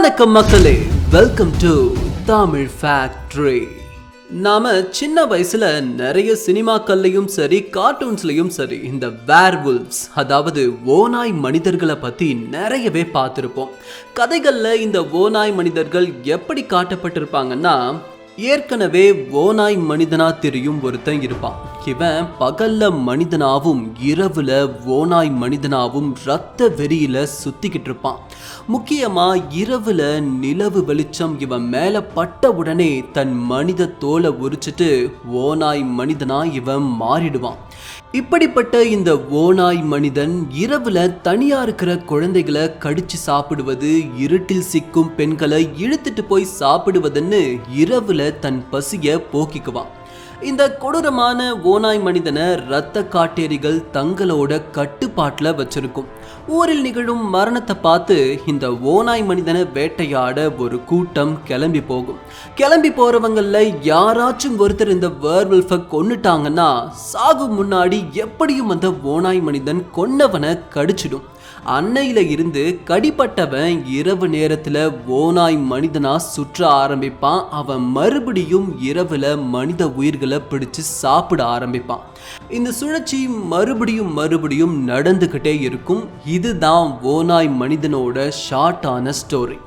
வணக்கம் மக்களே. Welcome to Tamil factory நாம சின்ன வயசுல நிறைய சினிமாக்கள்லையும் சரி கார்ட்டூன்ஸ்லயும் சரி இந்த வேர்வுல்ஸ் அதாவது ஓநாய் மனிதர்களை பத்தி நிறையவே பார்த்துருப்போம். கதைகள்ல இந்த ஓநாய் மனிதர்கள் எப்படி காட்டப்பட்டிருப்பாங்கன்னா ஏற்கனவே ஓநாய் மனிதனா தெரியும் ஒருத்தன் இருப்பான். இவன் பகல்ல மனிதனாவும் இரவுல ஓநாய் மனிதனாவும் ரத்த வெறியில சுத்திக்கிட்டு இருப்பான். முக்கியமா இரவுல நிலவு வெளிச்சம் இவன் மேல பட்ட உடனே தன் மனித தோலை உரிச்சிட்டு ஓநாய் மனிதனா இவன் மாறிடுவான். இப்படிப்பட்ட இந்த ஓநாய் மனிதன் இரவுல தனியா இருக்கிற குழந்தைகளை கடிச்சு சாப்பிடுவது இருட்டில் சிக்கும் பெண்களை இழுத்துட்டு போய் சாப்பிடுவதுன்னு இரவுல தன் பசிய போக்கிக்குவான். இந்த கொடூரமான ஓநாய் மனிதனை இரத்த காட்டேரிகள் தங்களோட கட்டுப்பாட்டில் வச்சிருக்கும். ஊரில் நிகழும் மரணத்தை பார்த்து இந்த ஓநாய் மனிதனை வேட்டையாட ஒரு கூட்டம் கிளம்பி போகும். கிளம்பி போறவங்கள யாராச்சும் ஒருத்தர் இந்த வேர்வெல்ஃபை கொன்னுட்டாங்கன்னா சாகும் முன்னாடி எப்படியும் அந்த ஓநாய் மனிதன் கொன்னவனை கடிச்சிடும். அன்னையில இருந்து கடிப்பட்டவன் இரவு நேரத்துல ஓநாய் மனிதனா சுற்ற ஆரம்பிப்பான். அவன் மறுபடியும் இரவுல மனித உயிர்களை பிடிச்சு சாப்பிட ஆரம்பிப்பான். இந்த சுழற்சி மறுபடியும் மறுபடியும் நடந்துகிட்டே இருக்கும். இதுதான் ஓநாய் மனிதனோட ஷார்ட்டான ஸ்டோரி.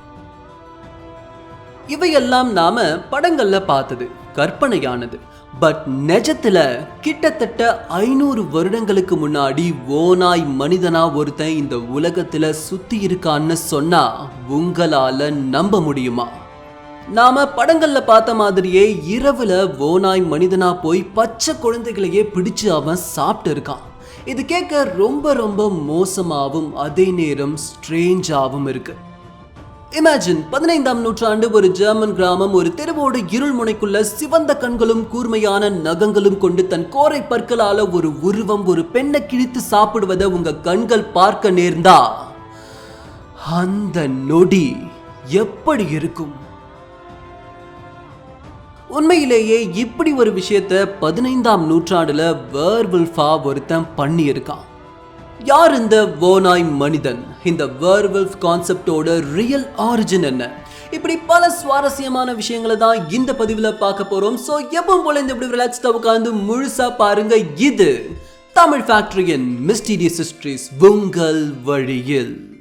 இவையெல்லாம் நாம படங்கள்ல பார்த்தது கற்பனையானது. பட் நெஜத்துல கிட்டத்தட்ட ஐநூறு வருடங்களுக்கு முன்னாடி ஓநாய் மனிதனா ஒருத்தன் இந்த உலகத்துல சுத்தி இருக்கான்னு சொன்னா உங்களால நம்ப முடியுமா? நாம படங்கள்ல பார்த்த மாதிரியே இரவுல ஓநாய் மனிதனா போய் பச்சை குழந்தைகளையே பிடிச்சு அவன் சாப்பிட்டு இருக்கான். இது கேட்க ரொம்ப ரொம்ப மோசமாகவும் அதே நேரம் ஸ்ட்ரேஞ்சாகவும் இருக்குது இமேஜின் பதினைந்தாம் நூற்றாண்டு ஒரு ஜெர்மன் கிராமம் ஒரு தெருவோடு இருள் முனைக்குள்ள சிவந்த கண்களும் கூர்மையான நகங்களும் கொண்டு தன் கோரை பற்களால ஒரு உருவம் ஒரு பெண்ணை கிழித்து சாப்பிடுவதை உங்க கண்கள் பார்க்க நேர்ந்தா? அந்த நொடி எப்படி இருக்கும்? உண்மையிலேயே இப்படி ஒரு விஷயத்த பதினைந்தாம் நூற்றாண்டுல வேர்வல்ஃபா ஒருத்தன் பண்ணியிருக்கான். யார் இந்த ஓநாய் மனிதன்? இந்த வேர்வல்ஃப் கான்செப்டோட ரியல் ஆரிஜின் என்ன? இப்படி பல சுவாரஸ்யமான விஷயங்களை தான் இந்த பதிவில் பார்க்க போறோம். ஸோ எப்பவும் போல இந்த இப்படி ரிலாக்ஸ்டாக உட்காந்து முழுசா பாருங்க. இது தமிழ் ஃபேக்டரியின் மிஸ்டீரியஸ் ஹிஸ்ட்ரிஸ் உங்கள் வழியில்.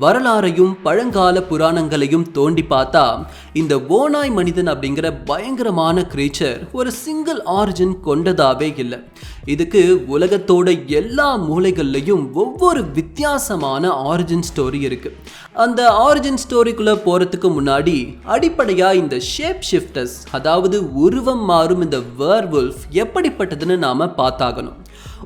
வரலாறையும் பழங்கால புராணங்களையும் தோண்டி பார்த்தா இந்த ஓநாய் மனிதன் அப்படிங்கிற பயங்கரமான கிரீச்சர் ஒரு சிங்கிள் ஆரிஜின் கொண்டதாவே இல்லை. இதுக்கு உலகத்தோட எல்லா மூலைகள்லையும் ஒவ்வொரு வித்தியாசமான ஆரிஜின் ஸ்டோரி இருக்கு. அந்த ஆரிஜின் ஸ்டோரிக்குள்ள போறதுக்கு முன்னாடி அடிப்படையா இந்த ஷேப் ஷிஃப்டர்ஸ் அதாவது உருவம் மாறும் இந்த வேர்வுல்ஃப் எப்படிப்பட்டதுன்னு நாம பார்த்தாகணும்.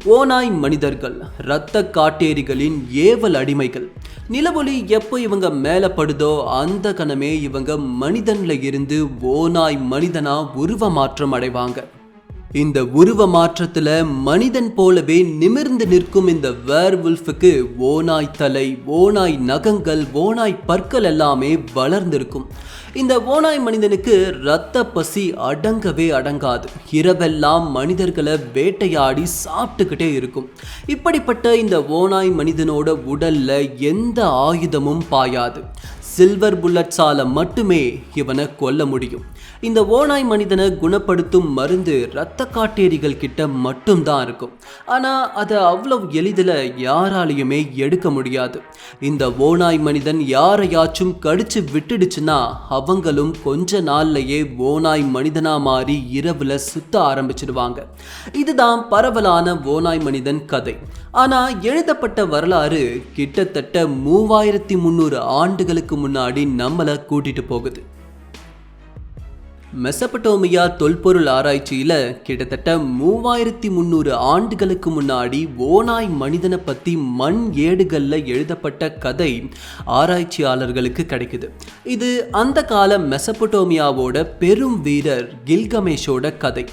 ஓநாய் மனிதர்கள் இரத்த காட்டேரிகளின் ஏவல் அடிமைகள். நிலவொளி எப்போ இவங்க மேலே படுதோ அந்த கணமே இவங்க மனிதனில் இருந்து ஓநாய் மனிதனா உருவ மாற்றம் அடைவாங்க. இந்த உருவ மாற்றத்துல மனிதன் போலவே நிமிர்ந்து நிற்கும் இந்த வேர்வுல்ஃபுக்கு ஓனாய் தலை ஓநாய் நகங்கள் ஓநாய் பற்கள் எல்லாமே வளர்ந்திருக்கும். இந்த ஓநாய் மனிதனுக்கு இரத்த பசி அடங்கவே அடங்காது. இரவெல்லாம் மனிதர்களை வேட்டையாடி சாப்பிட்டுக்கிட்டே இருக்கும். இப்படிப்பட்ட இந்த ஓநாய் மனிதனோட உடல்ல எந்த ஆயுதமும் பாயாது. சில்வர் புல்லட்ஸால மட்டுமே இவனை கொல்ல முடியும். இந்த ஓநாய் மனிதனை குணப்படுத்தும் மருந்து இரத்த காட்டேரிகள் கிட்ட மட்டும்தான் இருக்கும். ஆனால் அதை அவ்வளவு எளிதில் யாராலையுமே எடுக்க முடியாது. இந்த ஓநாய் மனிதன் யாரையாச்சும் கடிச்சு விட்டுடுச்சுன்னா அவங்களும் கொஞ்ச நாள்லயே ஓநாய் மனிதனா மாறி இரவுல சுத்த ஆரம்பிச்சிடுவாங்க. இதுதான் பரவலான ஓநாய் மனிதன் கதை. ஆனா எழுதப்பட்ட வரலாறு கிட்டத்தட்ட மூவாயிரத்தி முந்நூறு ஆண்டுகளுக்கு முன்னாடி நம்மளை கூட்டிட்டு போகுது. மெசபட்டோமியா தொல்பொருள் ஆராய்ச்சியில் கிட்டத்தட்ட மூவாயிரத்தி முந்நூறு ஆண்டுகளுக்கு முன்னாடி ஓநாய் மனிதனை பற்றி மண் ஏடுகளில் எழுதப்பட்ட கதை ஆராய்ச்சியாளர்களுக்கு கிடைக்குது. இது அந்த கால மெசபட்டோமியாவோட பெரும் வீரர் கில்கமேஷோட கதை.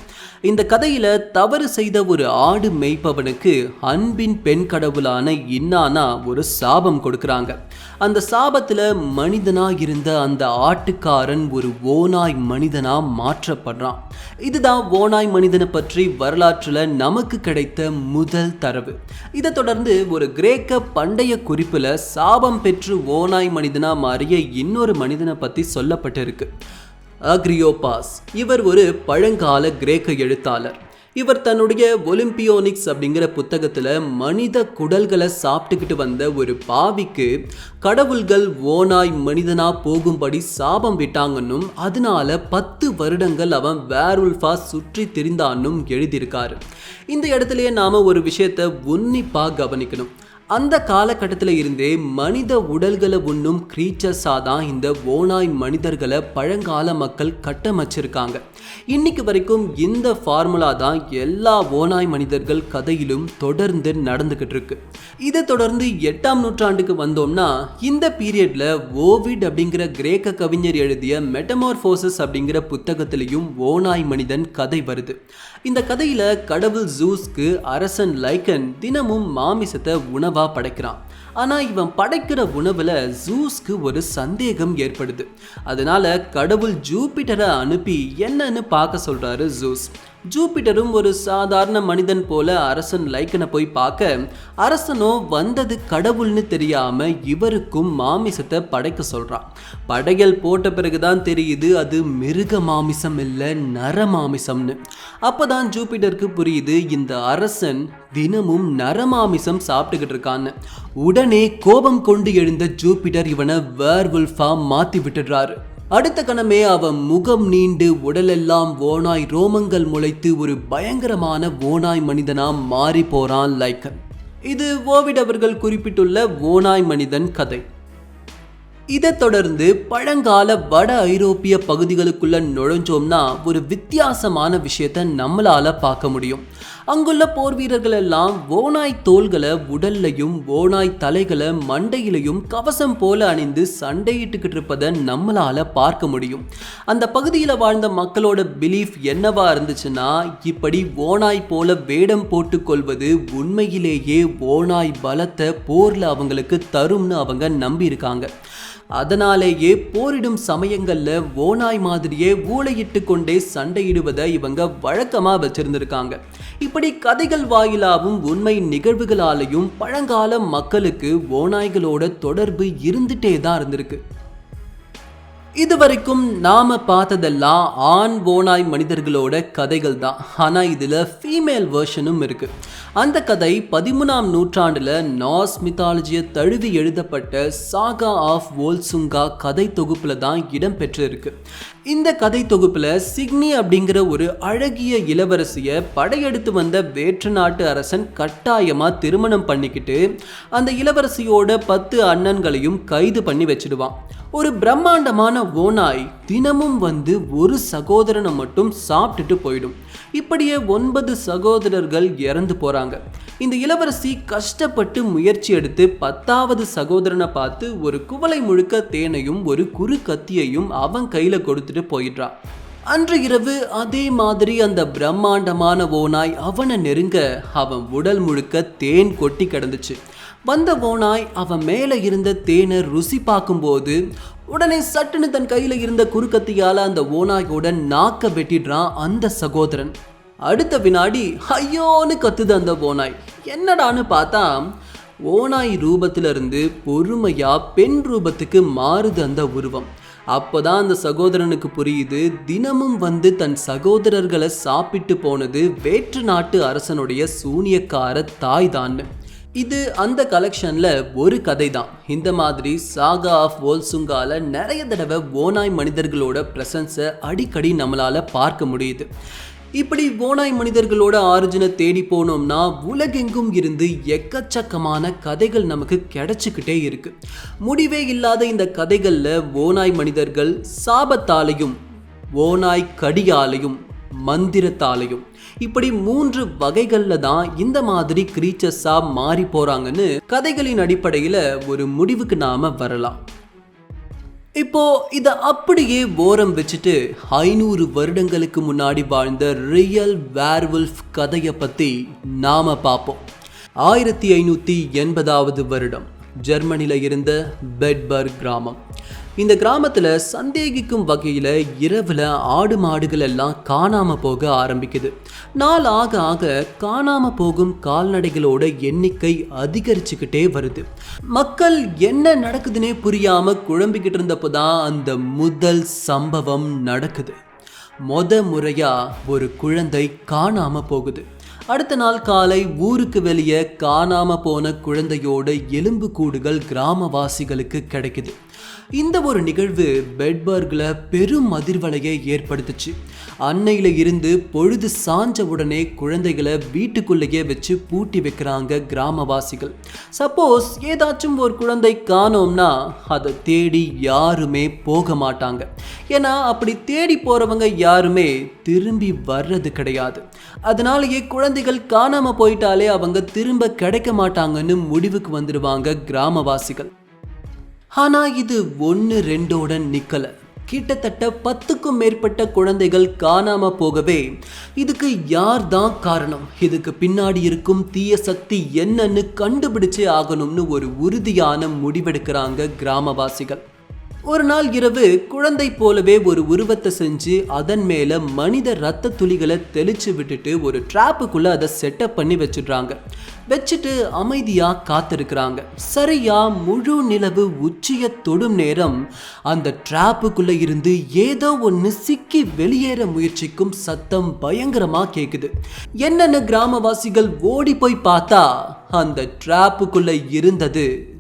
இந்த கதையில தவறு செய்த ஒரு ஆடு மேய்ப்பவனுக்கு அன்பின் பெண் கடவுளான இன்னானா ஒரு சாபம் கொடுக்கறாங்க. அந்த சாபத்துல மனிதனா இருந்த அந்த ஆட்டுக்காரன் ஒரு ஓனாய் மனிதனா மாற்றப்படுறான். இதுதான் ஓனாய் மனிதனை பற்றி வரலாற்றுல நமக்கு கிடைத்த முதல் தரவு. இதை தொடர்ந்து ஒரு கிரேக்க பண்டைய குறிப்புல சாபம் பெற்று ஓனாய் மனிதனா மாறிய இன்னொரு மனிதனை பத்தி சொல்லப்பட்டிருக்கு. அக்ரியோபாஸ். இவர் ஒரு பழங்கால கிரேக்க எழுத்தாளர். இவர் தன்னுடைய ஒலிம்பியோனிக்ஸ் அப்படிங்கிற புத்தகத்தில் மனித குடல்களை சாப்பிட்டுக்கிட்டு வந்த ஒரு பாவிக்கு கடவுள்கள் ஓனாய் மனிதனா போகும்படி சாபம் விட்டாங்கன்னும் அதனால பத்து வருடங்கள் அவன் வேர்வுல்ஃபா சுற்றி திரிந்தான்னும் எழுதியிருக்காரு. இந்த இடத்துலயே நாம ஒரு விஷயத்த உன்னிப்பா கவனிக்கணும். அந்த காலகட்டத்தில் இருந்தே மனித உடல்களை உண்ணும் க்ரீச்சர்ஸாக தான் இந்த ஓனாய் மனிதர்களை பழங்கால மக்கள் கட்டமைச்சிருக்காங்க. இன்னைக்கு வரைக்கும் இந்த ஃபார்முலா தான் எல்லா ஓனாய் மனிதர்கள் கதையிலும் தொடர்ந்து நடந்துக்கிட்டு இருக்கு இதை தொடர்ந்து எட்டாம் நூற்றாண்டுக்கு வந்தோம்னா இந்த பீரியட்ல ஓவிட் அப்படிங்கிற கிரேக்க கவிஞர் எழுதிய மெட்டமார்ஃபோசஸ் அப்படிங்கிற புத்தகத்திலையும் ஓனாய் மனிதன் கதை வருது. இந்த கதையில கடவுள் ஜூஸ்க்கு அரசன் லைக்கன் தினமும் மாமிசத்தை உணவு படைக்கிறான். ஆனா இவன் படைக்கிற உணவுல ஜூஸ்க்கு ஒரு சந்தேகம் ஏற்படுது. அதனால கடவுள் ஜூபிட்டரை அனுப்பி என்னன்னு பார்க்க சொல்றாரு ஜூஸ். ஜூபிட்டரும் ஒரு சாதாரண மனிதன் போல அரசன் லைக்கனை போய் பார்க்க அரசனோ வந்தது கடவுள்னு தெரியாம இவருக்கும் மாமிசத்தை படைக்க சொல்றான் படையல் போட்ட பிறகுதான் தெரியுது அது மிருக மாமிசம் இல்லை நர மாமிசம்னு. அப்பதான் ஜூபிட்டருக்கு புரியுது இந்த அரசன் தினமும் நரமாமிசம் சாப்பிட்டுக்கிட்டு இருக்கான்னு. உடனே கோபம் கொண்டு எழுந்த ஜூபிட்டர் இவனை வேர்வுல்ஃபா மாத்தி விட்டுடுறாரு. அடுத்த கணமே அவன் முகம் நீண்டு உடலெல்லாம் ஓனாய் ரோமங்கள் முளைத்து ஒரு பயங்கரமான ஓனாய் மனிதனா மாறி போறான் லைக்கன். இது ஓவிட் அவர்கள் குறிப்பிட்டுள்ள ஓனாய் மனிதன் கதை. இதைத் தொடர்ந்து பழங்கால வட ஐரோப்பிய பகுதிகளுக்குள்ள நுழைஞ்சோம்னா ஒரு வித்தியாசமான விஷயத்த நம்மளால பார்க்க முடியும். அங்குள்ள போர் வீரர்கள் எல்லாம் ஓனாய் தோள்களை உடல்லையும் ஓனாய் தலைகளை மண்டையிலையும் கவசம் போல அணிந்து சண்டையிட்டுக்கிட்டு இருப்பதை நம்மளால பார்க்க முடியும். அந்த பகுதியில் வாழ்ந்த மக்களோட பிலீஃப் என்னவா இருந்துச்சுன்னா இப்படி ஓனாய் போல வேடம் போட்டுக்கொள்வது உண்மையிலேயே ஓனாய் பலத்தை போர்ல அவங்களுக்கு தரும்னு அவங்க நம்பி இருக்காங்க அதனாலேயே போரிடும் சமயங்களில் ஓனாய் மாதிரியே ஊளையிட்டு கொண்டே சண்டையிடுவதை இவங்க வழக்கமாக வச்சிருந்திருக்காங்க. இப்படி கதைகள் வாயிலாகவும் உண்மை நிகழ்வுகளாலையும் பழங்கால மக்களுக்கு ஓநாய்களோட தொடர்பு இருந்துட்டே தான் இருந்திருக்கு. இதுவரைக்கும் நாம் பார்த்ததெல்லாம் ஆண் ஓனாய் மனிதர்களோட கதைகள் தான். ஆனால் இதில் ஃபீமேல் வெர்ஷனும் இருக்குது அந்த கதை பதிமூணாம் நூற்றாண்டில் நாஸ் மித்தாலஜியை தழுவி எழுதப்பட்ட சாகா ஆஃப் வோல்சுங்கா கதை தொகுப்பில் தான் இடம்பெற்றிருக்கு இந்த கதை தொகுப்பில் சிக்னி அப்படிங்கிற ஒரு அழகிய இளவரசியை படையெடுத்து வந்த வேற்று நாட்டு அரசன் கட்டாயமாக திருமணம் பண்ணிக்கிட்டு அந்த இளவரசியோட பத்து அண்ணன்களையும் கைது பண்ணி வச்சிடுவான். ஒரு பிரம்மாண்டமான ஓனாய் தினமும் வந்து ஒரு சகோதரனை மட்டும் சாப்பிட்டுட்டு போயிடும். இப்படியே ஒன்பது சகோதரர்கள் இறந்து போகிறாங்க இந்த இளவரசி கஷ்டப்பட்டு முயற்சி எடுத்து பத்தாவது சகோதரனை பார்த்து ஒரு குவளை முழுக்க தேனையும் ஒரு குறு கத்தியையும் அவன் கையில் கொடுத்துட்டு போயிடுறான் அன்று இரவு அதே மாதிரி அந்த பிரம்மாண்டமான ஓனாய் அவனை நெருங்க அவன் உடல் முழுக்க தேன் கொட்டி கிடந்துச்சு. வந்த ஓனாய் அவன் மேலே இருந்த தேனை ருசி பார்க்கும்போது உடனே சட்டுன்னு தன் கையில் இருந்த குறுக்கத்தியால் அந்த ஓனாயோட நாக்க வெட்டிடுறான் அந்த சகோதரன். அடுத்த வினாடி ஐயோன்னு கத்துது அந்த ஓனாய் என்னடான்னு பார்த்தா ஓனாய் ரூபத்திலிருந்து பொறுமையா பெண் ரூபத்துக்கு மாறுது அந்த உருவம். அப்போதான் அந்த சகோதரனுக்கு புரியுது தினமும் வந்து தன் சகோதரர்களை சாப்பிட்டு போனது வேற்று நாட்டு அரசனுடைய சூனியக்கார தாய் தான். இது அந்த கலெக்ஷனில் ஒரு கதை தான் இந்த மாதிரி சாகா ஆஃப் வோல்சுங்கால நிறைய தடவை ஓனாய் மனிதர்களோட ப்ரெசன்ஸை அடிக்கடி நம்மளால் பார்க்க முடியுது. இப்படி ஓனாய் மனிதர்களோட ஆரிஜினை தேடி போனோம்னா உலகெங்கும் இருந்து எக்கச்சக்கமான கதைகள் நமக்கு கிடைச்சிக்கிட்டே இருக்கு. முடிவே இல்லாத இந்த கதைகளில் ஓனாய் மனிதர்கள் சாபத்தாலையும் ஓனாய் கடியாலையும் மந்திரத்தாலையும் இப்படி மூன்று வகைகளில் தான் இந்த மாதிரி கிரீச்சர்ஸாக மாறி போகிறாங்கன்னு கதைகளின் அடிப்படையில் ஒரு முடிவுக்கு நாம் வரலாம். இப்போ இதை அப்படியே ஓரம் வச்சுட்டு ஐநூறு வருடங்களுக்கு முன்னாடி வாழ்ந்த ரியல் வேர்வுல்ஃப் கதையை பற்றி நாம் பார்ப்போம் ஆயிரத்தி ஐநூற்றி எண்பதாவது வருடம். ஜெர்மனியில் இருந்த பெட்பர்க் கிராமம். இந்த கிராமத்தில் சந்தேகிக்கும் வகையில் இரவில் ஆடு மாடுகள் எல்லாம் காணாமல் போக ஆரம்பிக்குது. நாள் ஆக ஆக காணாமல் போகும் கால்நடைகளோட எண்ணிக்கை அதிகரிச்சுக்கிட்டே வருது. மக்கள் என்ன நடக்குதுன்னே புரியாமல் குழம்பிக்கிட்டு இருந்தப்போ தான் அந்த முதல் சம்பவம் நடக்குது. மொத முறையாக ஒரு குழந்தை காணாமல் போகுது. அடுத்த நாள் காலை ஊருக்கு வெளியே காணாம போன குழந்தையோட எலும்பு கூடுகள் கிராமவாசிகளுக்கு கிடைக்குது. இந்த ஒரு நிகழ்வு பெட்பர்கில் பெரும் அதிர்வலையை ஏற்படுத்துச்சு. அன்னையில இருந்து பொழுது சாஞ்ச உடனே குழந்தைகளை வீட்டுக்குள்ளேயே வச்சு பூட்டி வைக்கிறாங்க கிராமவாசிகள். சப்போஸ் ஏதாச்சும் ஒரு குழந்தை காணோம்னா அதை தேடி யாருமே போக மாட்டாங்க. ஏன்னா அப்படி தேடி போறவங்க யாருமே திரும்பி வர்றது கிடையாது. அதனாலேயே குழந்தைகள் காணாம போயிட்டாலே அவங்க திரும்ப கிடைக்க மாட்டாங்கன்னு முடிவுக்கு வந்துடுவாங்க கிராமவாசிகள். ஆனால் இது ஒன்று ரெண்டோட நிக்கல. கிட்டத்தட்ட பத்துக்கும் மேற்பட்ட குழந்தைகள் காணாம போகவே இதுக்கு யார் தான் காரணம்? இதுக்கு பின்னாடி இருக்கும் தீய சக்தி என்னன்னு கண்டுபிடிச்சே ஆகணும்னு ஒரு உறுதியான முடிவெடுக்கிறாங்க கிராமவாசிகள். ஒரு நாள் இரவு குழந்தை போலவே ஒரு உருவத்தை செஞ்சு அதன் மேல மனித ரத்த துளிகளை தெளிச்சு விட்டுட்டு ஒரு ட்ராப்புக்குள்ள அதை செட்டப் பண்ணி வச்சிடுறாங்க. வச்சுட்டு அமைதியா காத்திருக்கிறாங்க. சரியா முழு நிலவு உச்சிய தொடும் நேரம் அந்த ட்ராப்புக்குள்ள இருந்து ஏதோ ஒன்று சிக்கி வெளியேற முயற்சிக்கும் சத்தம் பயங்கரமா கேக்குது. என்னென்ன கிராமவாசிகள் ஓடி போய் பார்த்தா அந்த ட்ராப்புக்குள்ள இருந்தது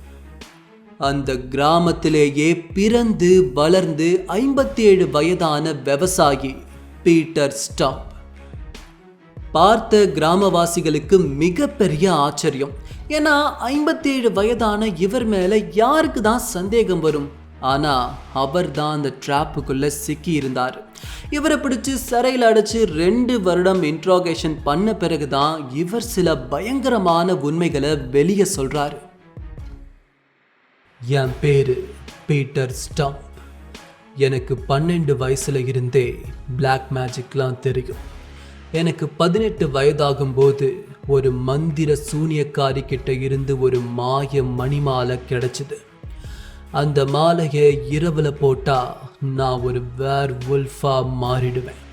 அந்த கிராமத்திலேயே பிறந்து வளர்ந்து ஐம்பத்தி ஏழு வயதான விவசாயி பீட்டர் ஸ்டாப். பார்த்த கிராமவாசிகளுக்கு மிகப்பெரிய ஆச்சரியம். ஏன்னா ஐம்பத்தி ஏழு வயதான இவர் மேல யாருக்கு தான் சந்தேகம் வரும்? ஆனா அவர் தான் அந்த ட்ராப்புக்குள்ள சிக்கி இருந்தார் இவரை பிடிச்சு சிறையில் அடைச்சு ரெண்டு வருடம் இன்ட்ரோகேஷன் பண்ண பிறகுதான் இவர் சில பயங்கரமான உண்மைகளை வெளியே சொல்றாரு. என் பேர் பீட்டர் ஸ்டம்ப். எனக்கு பன்னெண்டு வயசில் இருந்தே பிளாக் மேஜிக்லாம் தெரியும். எனக்கு பதினெட்டு வயதாகும்போது ஒரு மந்திர சூனியக்காரி கிட்ட இருந்து ஒரு மாய மணிமாலை கிடச்சிது. அந்த மாலையை இரவில் போட்டால் நான் ஒரு வேர் உல்ஃபாக மாறிடுவேன்.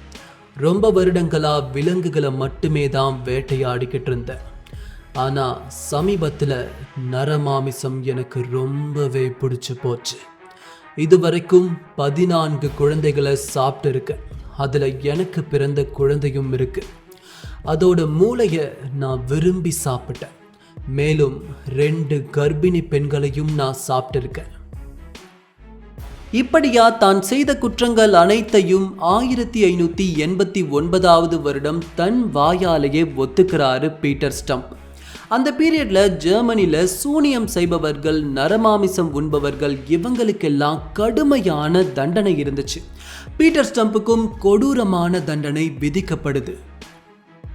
ரொம்ப வருடங்களாக விலங்குகளை மட்டுமே தான் வேட்டையாடிக்கிட்டு இருந்தேன். ஆனால் சமீபத்தில் நரமாமிசம் எனக்கு ரொம்பவே பிடிச்சி போச்சு. இதுவரைக்கும் பதினான்கு குழந்தைகளை சாப்பிட்டு இருக்கேன் எனக்கு பிறந்த குழந்தையும் இருக்கு. அதோட மூளையை நான் விரும்பி சாப்பிட்டேன். மேலும் ரெண்டு கர்ப்பிணி பெண்களையும் நான் சாப்பிட்டுருக்கேன். இப்படியா தான் செய்த குற்றங்கள் அனைத்தையும் ஆயிரத்தி ஐநூற்றி எண்பத்தி ஒன்பதாவது வருடம் தன் வாயாலேயே ஒத்துக்கிறாரு பீட்டர் ஸ்டம்ப். அந்த பீரியட்ல ஜெர்மனியில சூனியம் செய்பவர்கள் நரமாமிசம் உண்பவர்கள் இவங்களுக்கெல்லாம் கடுமையான தண்டனை இருந்துச்சு. பீட்டர் ஸ்டம்புக்கும் கொடூரமான தண்டனை விதிக்கப்படுது.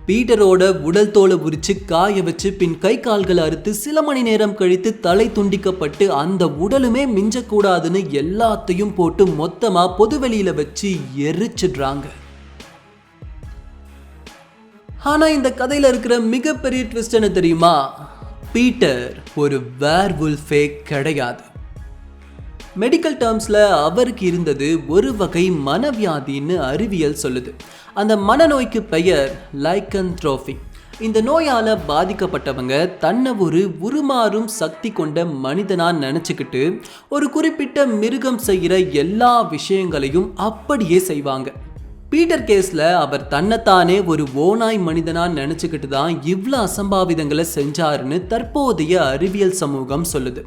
பீட்டரோட உடல் தோலை உரிச்சு காய வச்சு பின் கை கால்களை அறுத்து சில மணி நேரம் கழித்து தலை துண்டிக்கப்பட்டு அந்த உடலுமே மிஞ்சக்கூடாதுன்னு எல்லாத்தையும் போட்டு மொத்தமாக பொதுவெளியில் வச்சு எரிச்சிடுறாங்க. ஆனால் இந்த கதையில் இருக்கிற மிகப்பெரிய ட்விஸ்ட் என்ன தெரியுமா? பீட்டர் ஒரு வேர் உல்ஃபே கிடையாது. மெடிக்கல் டேர்ம்ஸில் அவருக்கு இருந்தது ஒரு வகை மனவியாதின்னு அறிவியல் சொல்லுது. அந்த மனநோய்க்கு பெயர் லைக்கன்த்ரோஃபி இந்த நோயால் பாதிக்கப்பட்டவங்க தன்னை ஒரு உருமாறும் சக்தி கொண்ட மனிதனாக நினச்சிக்கிட்டு ஒரு குறிப்பிட்ட மிருகம் செய்கிற எல்லா விஷயங்களையும் அப்படியே செய்வாங்க. பீட்டர் கேஸில் அவர் தன்னைத்தானே ஒரு ஓனாய் மனிதனாக நினச்சிக்கிட்டு தான் இவ்வளோ அசம்பாவிதங்களை செஞ்சாருன்னு தற்போதைய அறிவியல் சமூகம் சொல்லுது.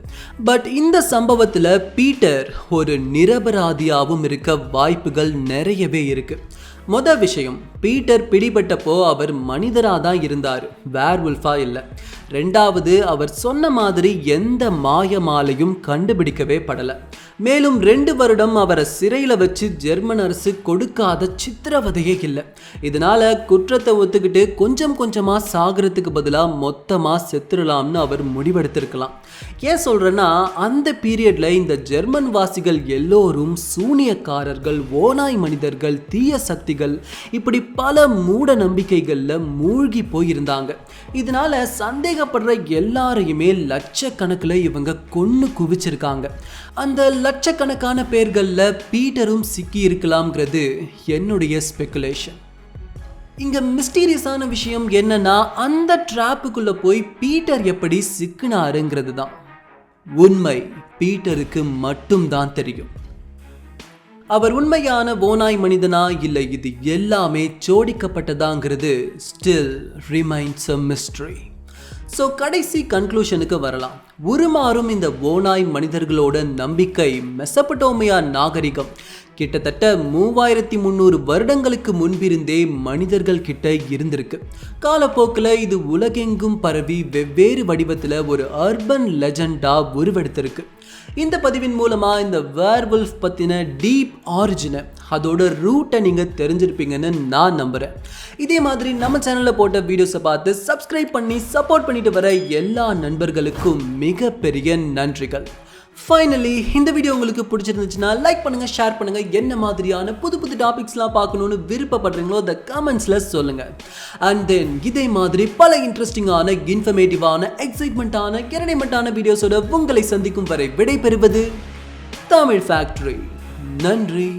பட் இந்த சம்பவத்தில் பீட்டர் ஒரு நிரபராதியாகவும் இருக்க வாய்ப்புகள் நிறையவே இருக்கு. மொத விஷயம் பீட்டர் பிடிபட்டப்போ அவர் மனிதராக தான் இருந்தார் வேர்வுல்ஃபா இல்லை. ரெண்டாவது அவர் சொன்ன மாதிரி எந்த மாய மாலையும் கண்டுபிடிக்கவே படலை. மேலும் ரெண்டு வருடம் அவரை சிறையில் வச்சு ஜெர்மன் அரசு கொடுக்காத சித்திரவதையே இல்லை. இதனால குற்றத்தை ஒத்துக்கிட்டு கொஞ்சம் கொஞ்சமாக சாகிறதுக்கு பதிலாக மொத்தமாக செத்துடலாம்னு அவர் முடிவெடுத்திருக்கலாம். ஏன் சொல்கிறேன்னா அந்த பீரியடில் இந்த ஜெர்மன் வாசிகள் எல்லோரும் சூனியக்காரர்கள் ஓனாய் மனிதர்கள் தீய சக்திகள் இப்படி பல மூட நம்பிக்கைகளில் மூழ்கி போயிருந்தாங்க. இதனால சந்தேகப்படுற எல்லாரையுமே லட்சக்கணக்கில் இவங்க கொன்று குவிச்சிருக்காங்க. அந்த லட்சக்கணக்கான பேர்களில் பீட்டரும் சிக்கி இருக்கலாம்ங்கிறது என்னுடைய ஸ்பெகுலேஷன் இங்கே மிஸ்டீரியஸான விஷயம் என்னன்னா அந்த ட்ராப்புக்குள்ளே போய் பீட்டர் எப்படி சிக்கினாருங்கிறது தான். உண்மை பீட்டருக்கு மட்டும்தான் தெரியும். அவர் உண்மையான ஓனாய் மனிதனா இல்லை இது எல்லாமே சோடிக்கப்பட்டதாங்கிறது still remains a mystery so கடைசி கன்க்ளூஷனுக்கு வரலாம். உருமாறும் இந்த ஓனாய் மனிதர்களோட நம்பிக்கை மெசபடோமியா நாகரிகம். கிட்டத்தட்ட மூவாயிரத்தி முந்நூறு வருடங்களுக்கு முன்பிருந்தே மனிதர்கள் கிட்ட இருந்திருக்கு. காலப்போக்கில் இது உலகெங்கும் பரவி வெவ்வேறு வடிவத்தில் ஒரு அர்பன் லெஜண்டாக உருவெடுத்திருக்கு. இந்த பதிவின் மூலமா இந்த வேர்வல்ஃப் பத்தின டீப் ஆரிஜினை அதோட ரூட்டை நீங்க தெரிஞ்சிருப்பீங்கன்னு நான் நம்புறேன். இதே மாதிரி நம்ம சேனல்ல போட்ட வீடியோஸை பார்த்து சப்ஸ்கிரைப் பண்ணி சப்போர்ட் பண்ணிட்டு வர எல்லா நண்பர்களுக்கும் மிகப்பெரிய நன்றிகள். ஃபைனலி இந்த வீடியோ உங்களுக்கு பிடிச்சிருந்துச்சுன்னா லைக் பண்ணுங்க ஷேர் பண்ணுங்க. என்ன மாதிரியான புது புது டாபிக்ஸ்லாம் பார்க்கணும்னு விருப்பப்படுறீங்களோ த கமெண்ட்ஸில் சொல்லுங்க. அண்ட் தென் இதே மாதிரி பல இன்ட்ரெஸ்டிங்கான இன்ஃபர்மேட்டிவான எக்ஸைட்மெண்ட்டான என்டர்டைன்மெண்ட்டான வீடியோஸோட உங்களை சந்திக்கும் வரை விடைபெறுவது தமிழ் ஃபேக்டரி நன்றி.